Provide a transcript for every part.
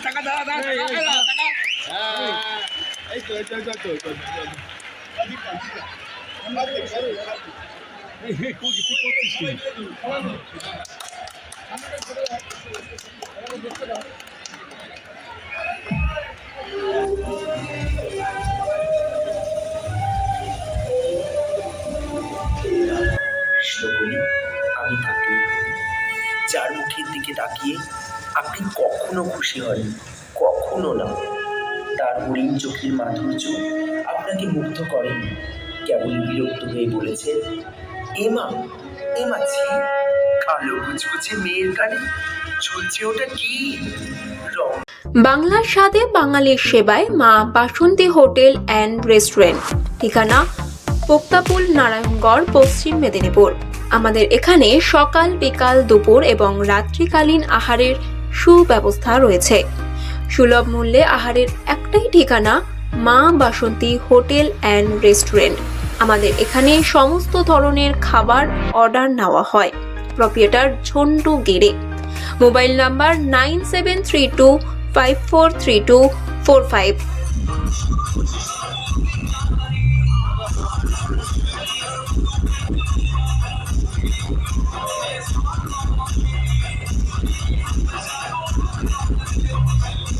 টাকা দাও দাও টাকা দাও টাকা এই তো এই তো এই তো, এই তো, আমি তাকে মুখের দিকে তাকিয়ে আপনি কখনো খুশি হন কখনো না। তার হরিণ চোখের মাধুর্য আপনাকে মুগ্ধ করেনি। কেবল বিরক্ত হয়ে বলেছেন এমা এমা ছি, কালো কুচকুচে মেয়ের কানে ঝুলছে ওটা কি রং? বাংলার স্বাদে বাঙালির সেবায় মা বাসন্তী হোটেল অ্যান্ড রেস্টুরেন্ট। ঠিকানা পোক্তাপুল নারায়ণগড়, পশ্চিম মেদিনীপুর। আমাদের এখানে সকাল বিকাল দুপুর এবং রাত্রিকালীন আহারের সুব্যবস্থা রয়েছে। সুলভ মূল্যে আহারের একটাই ঠিকানা মা বাসন্তী হোটেল অ্যান্ড রেস্টুরেন্ট। আমাদের এখানে সমস্ত ধরনের খাবার অর্ডার নেওয়া হয়। প্রপিয়েটার ঝন্টু গেড়ে mobile number nine seven three two five four three two four five. অনুষ্ঠানটা আপনারা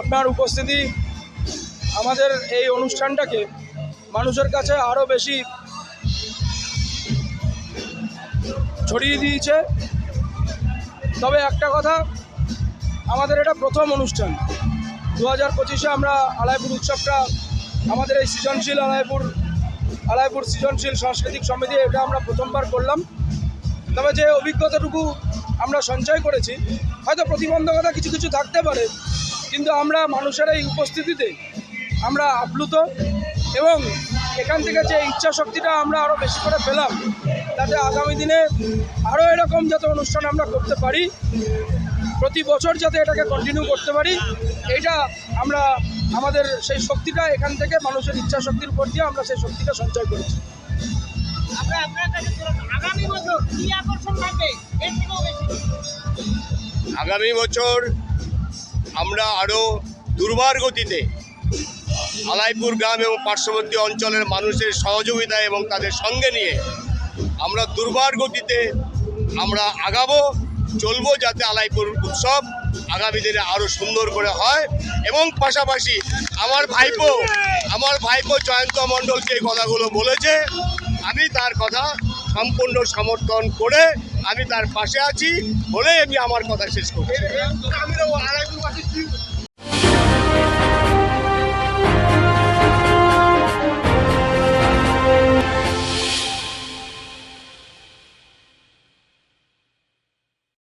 আপনার উপস্থিতি আমাদের এই অনুষ্ঠানটাকে মানুষের কাছে আরও বেশি ছড়িয়ে দিয়েছে। তবে একটা কথা, আমাদের এটা প্রথম অনুষ্ঠান। দু হাজার পঁচিশে আমরা আলাইপুর উৎসবটা, আমাদের এই সৃজনশীল আলাইপুর আলাইপুর সৃজনশীল সাংস্কৃতিক সমিতি, এটা আমরা প্রথমবার করলাম। তবে যে অভিজ্ঞতাটুকু আমরা সঞ্চয় করেছি, হয়তো প্রতিবন্ধকতা কিছু কিছু থাকতে পারে কিন্তু আমরা মানুষের এই উপস্থিতিতে আমরা আপ্লুত এবং এখান থেকে যে ইচ্ছা শক্তিটা আমরা আরও বেশি করে পেলাম তাতে আগামী দিনে আরও এরকম যাতে অনুষ্ঠান আমরা করতে পারি প্রতি বছর যাতে এটাকে কন্টিনিউ করতে পারি এইটা আমরা আমাদের সেই শক্তিটা এখান থেকে মানুষের ইচ্ছা শক্তির উপর দিয়ে আমরা সেই শক্তিটা সঞ্চয় করেছি। আগামী বছর আমরা আরও দুর্বার গতিতে আলাইপুর গ্রাম এবং পার্শ্ববর্তী অঞ্চলের মানুষের সহযোগিতা এবং তাদের সঙ্গে নিয়ে আমরা দুর্বার গতিতে আমরা আগাবো, চলবো যাতে আলাইপুর উৎসব আগামী দিনে আরও সুন্দর করে হয়। এবং পাশাপাশি আমার ভাইপো আমার ভাইপো জয়ন্ত মণ্ডলকে এই কথাগুলো বলেছে। আমি তার কথা সম্পূর্ণ সমর্থন করে আমি তার পাশে আছি বলেই আমি আমার কথা শেষ করছি।